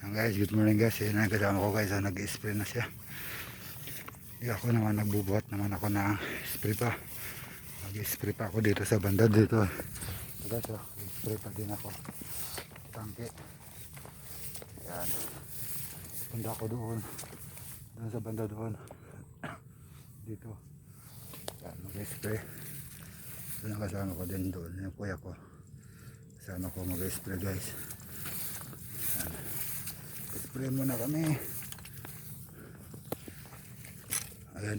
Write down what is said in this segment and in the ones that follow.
Yan guys, good morning guys. Yan ang kasama ko guys. ah, Nag-spray na siya. Di ako naman nagbubuhat naman ako na spray pa. Nag-spray pa ako dito sa banda dito. So guys, oh, spray pa din ako. Tangke. Yan. Punta ako doon. Doon sa banda doon. dito. Yan, mag-spray. Doon ang kasama ko din doon. Yung kuya ko. Kasama ko mag-spray guys. Yan. Spray muna kami. Ayan.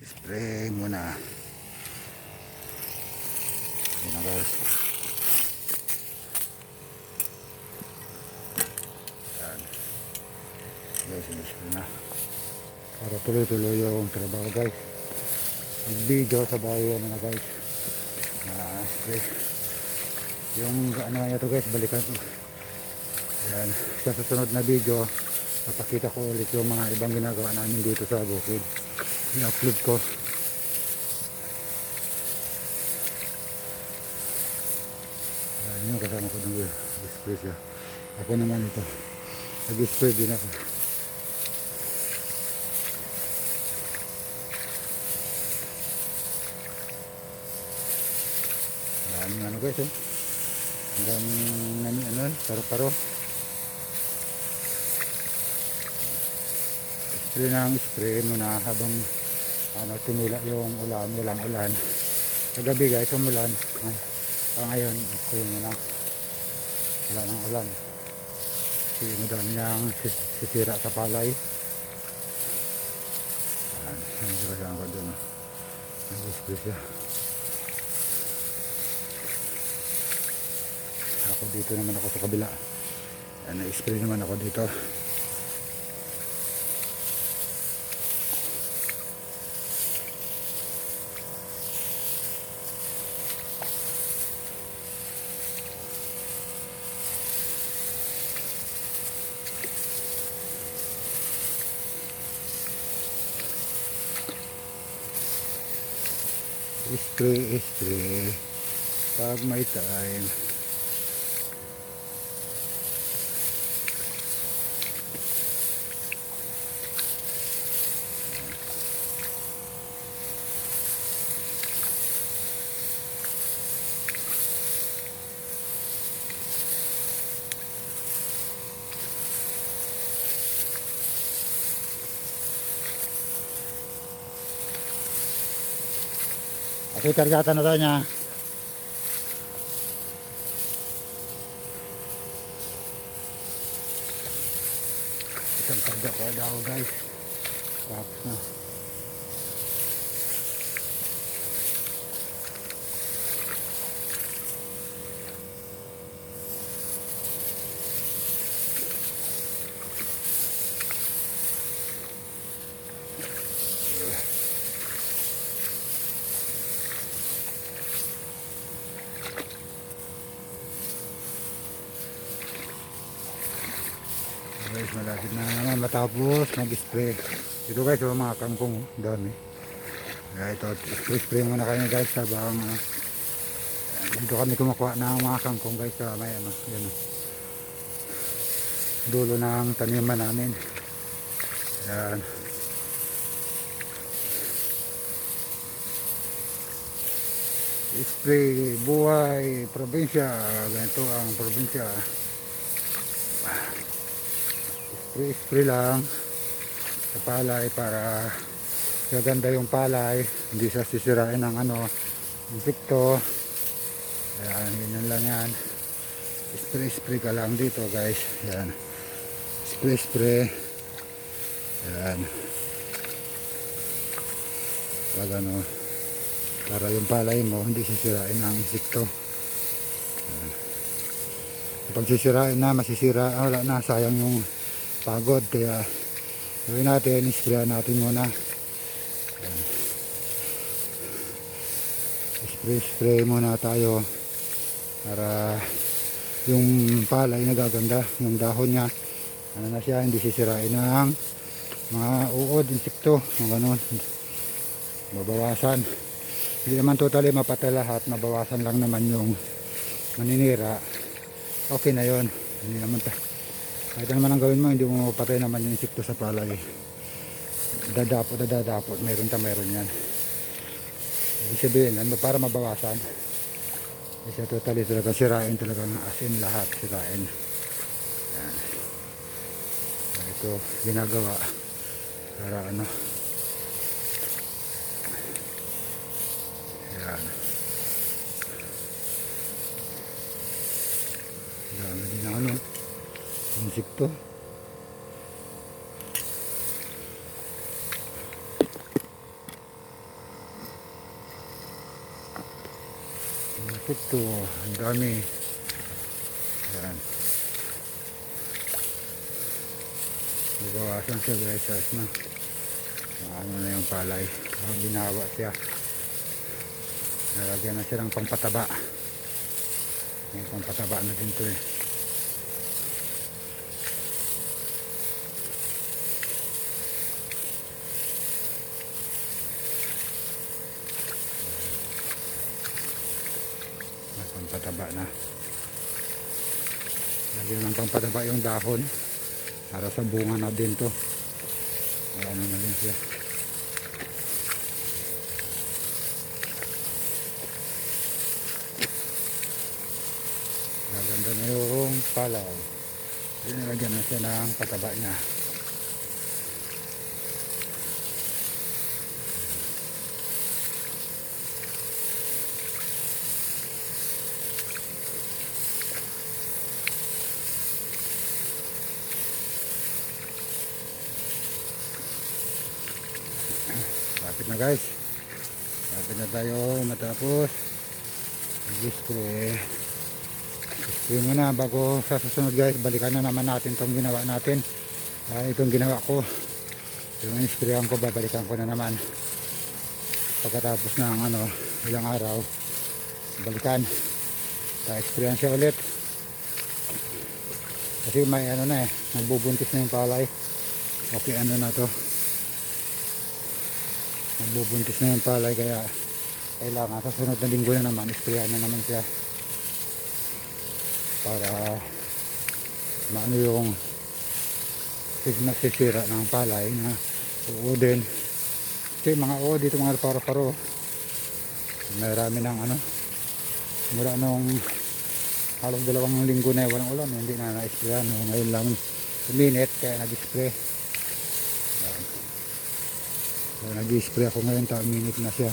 Spray muna. Ayan na guys. Ayan. Guys, spray na. Para tuloy-tuloy yung trabaho guys. Mag-video sa bahay ano na guys. Ah, spray. Yung ano nga to guys, balikan ko. Ayan. Sa susunod na video, papakita ko ulit yung mga ibang ginagawa namin dito sa bukid. I-upload ko. Ayan yung kasama ko ng spray siya. Ako naman ito. Nag-spray din ako. Maraming ano guys eh. Hanggang nani ano, paro-paro. Spray ng spray mo na habang ano, tumila yung ulan, walang ulan. Sa gabi guys, umulan. Ay, ah, ngayon, spray mo na. Wala nang ulan. Kasi madami niyang sis- sisira sa palay. Ayan, ko saan ko doon. Nag-spray siya. Ako dito naman ako sa kabila. Ayan, na-spray naman ako dito. Spray, spray. Pag may time. Ako kargata na tayo niya. Isang karga ko daw guys. Tapos na. Malapit na naman matapos mag-spray. Ito guys, yung mga kangkong, oh, dami. Kaya ito, spray muna kami guys habang ano, dito kami kumukuha ng mga kangkong guys sa may ano, yan oh. Dulo ng taniman namin. Yan. Spray, buhay, probinsya. Ganito ang probinsya. Spray, spray lang sa palay para gaganda yung palay. Hindi sa sisirain ng ano, insekto. Ayan, ganyan lang yan. Spray, spray ka lang dito guys. Yan. Spray, spray. Yan. Pag ano, para yung palay mo hindi sisirain ng insekto. Pag sisirain na, masisira, wala na, sayang yung pagod. Kaya, gawin natin, isprayan natin muna. Spray, spray muna tayo para yung palay nagaganda, yung dahon niya, ano na siya, hindi sisirain ng mga uod, insekto, mga ganun. Mabawasan. Hindi naman totally mapatay lahat, mabawasan lang naman yung maninira. Okay na yon Hindi naman ta Kahit ano man ang gawin mo, hindi mo mapatay naman yung insekto sa palay. Dadapot, dadapot, meron ta meron yan. Ibig sabihin, ano, para mabawasan. Kasi totally talaga sirain talaga ng asin lahat, sirain. Yan. Ito, ginagawa para ano. Yan. Dami din ano, insekto. Insekto, ang dami. Yan. Nabawasan siya guys, ayos na. Ano na yung palay. Ah, Binawa siya. Nalagyan na siya ng pampataba. May pampataba na din to eh. Pampataba na. Lagyan ng pampataba yung dahon. Para sa bunga na din to. Ay, ano na din siya. Maganda na yung palaw. Dinalagyan na siya ng pataba niya. Guys. Lapit na tayo matapos. Mag-spray. Spray muna bago sa susunod guys. Balikan na naman natin itong ginawa natin. Ah, itong ginawa ko. Yung sprayan ko babalikan ko na naman. Pagkatapos ng ano, ilang araw. Balikan. Ta-sprayan siya ulit. Kasi may ano na eh. Nagbubuntis na yung palay. Okay ano na to nagbubuntis na yung palay kaya kailangan sa sunod na linggo na naman isprayan na naman siya para maano yung sis- nasisira ng palay na uudin kasi mga uod dito mga paro-paro marami ng ano mula nung halos dalawang linggo na walang ulan hindi na na-sprayan ngayon lang minute kaya nag-spray. So, nag-spray ako ngayon, taong minute na siya.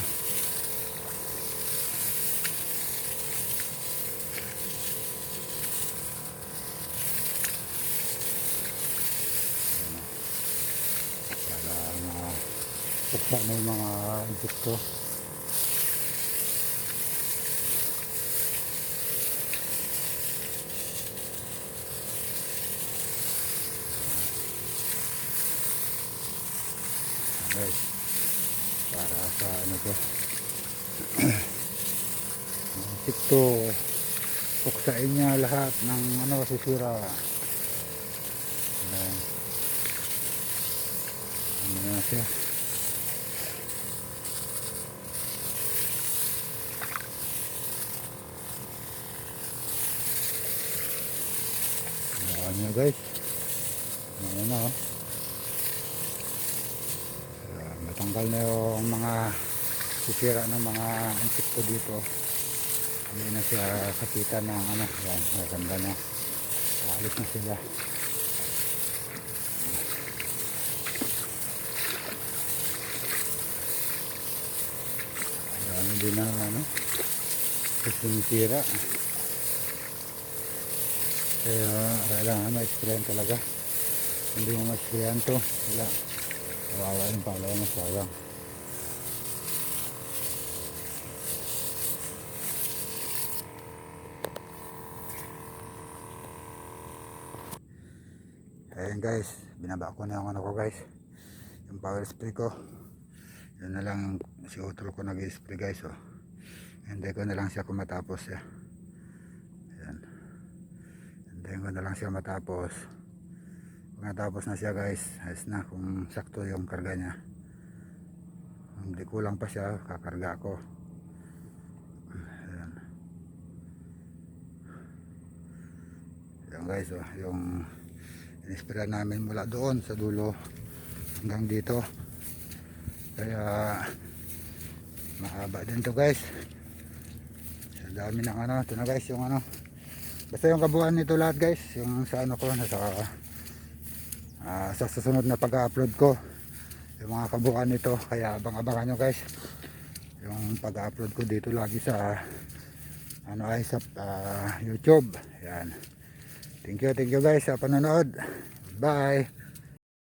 Para ma-puksa na yung mga insekto. guys para sa ano to. Ito puksain niya lahat ng ano sisira. Ayan. ano na siya? Ayan nyo guys. Ano na oh Ayan, matanggal na yung mga sisira ng mga insekto dito. Hindi na siya kapitan ng ano. Yan, maganda na. Alis na sila. Ayan, hindi na ano sinisira kaya kailangan ma-explain talaga. Hindi mo ma-explain to. Wala kawawa yung pala mo sayang Ayan guys, binaba ko na yung ano ko guys. Yung power spray ko. Yun na lang si Utol ko nag-spray guys oh. Hindi ko na lang siya kung matapos siya. Ayan. Hindi ko na lang siya matapos. Natapos na siya guys, ayos na kung sakto yung karga niya. Hindi kulang pa siya, kakarga ko. Ayan. Ayan guys oh, yung inispira namin mula doon sa dulo hanggang dito. Kaya mahaba din to guys. Sa dami ng ano. Ito na guys yung ano. Basta yung kabuuan nito lahat guys. Yung sa ano ko nasa ah, sa susunod na pag-upload ko yung mga kabuuan nito kaya abang-abangan nyo guys. Yung pag-upload ko dito lagi sa ano ay sa ah, YouTube. Yan. Thank you thank you guys sa panonood. Bye